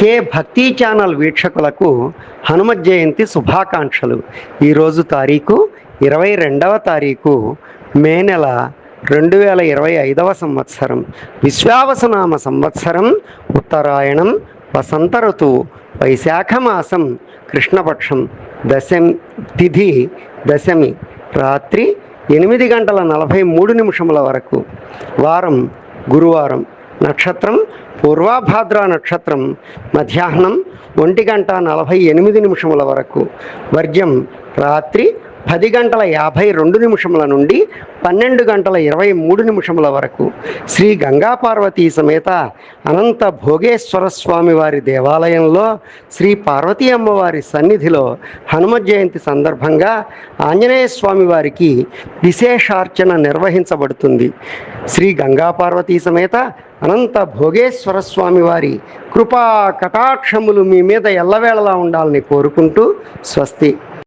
కే భక్తి ఛానల్ వీక్షకులకు హనుమ జయంతి శుభాకాంక్షలు. ఈరోజు తారీఖు ఇరవై రెండవ తారీఖు మే నెల రెండు వేల ఇరవై ఐదవ సంవత్సరం. విశ్వావసనామ సంవత్సరం ఉత్తరాయణం వసంత ఋతువు వైశాఖ మాసం కృష్ణపక్షం దశమి తిథి దశమి రాత్రి ఎనిమిది గంటల నలభై మూడు నిమిషముల వరకు. వారం గురువారం నక్షత్రం పూర్వాభాద్ర నక్షత్రం మధ్యాహ్నం ఒంటి గంట నలభై ఎనిమిది నిమిషముల వరకు. వర్జ్యం రాత్రి పది గంటల యాభై రెండు నిమిషముల నుండి పన్నెండు గంటల ఇరవై మూడు నిమిషముల వరకు శ్రీ గంగాపార్వతీ సమేత అనంత భోగేశ్వర స్వామి వారి దేవాలయంలో శ్రీ పార్వతీ అమ్మవారి సన్నిధిలో హనుమ జయంతి సందర్భంగా ఆంజనేయ స్వామి వారికి విశేషార్చన నిర్వహించబడుతుంది. శ్రీ గంగాపార్వతీ సమేత అనంత భోగేశ్వర స్వామి వారి కృపా కటాక్షములు మీ మీద ఎల్లవేళలా ఉండాలని కోరుకుంటూ స్వస్తి.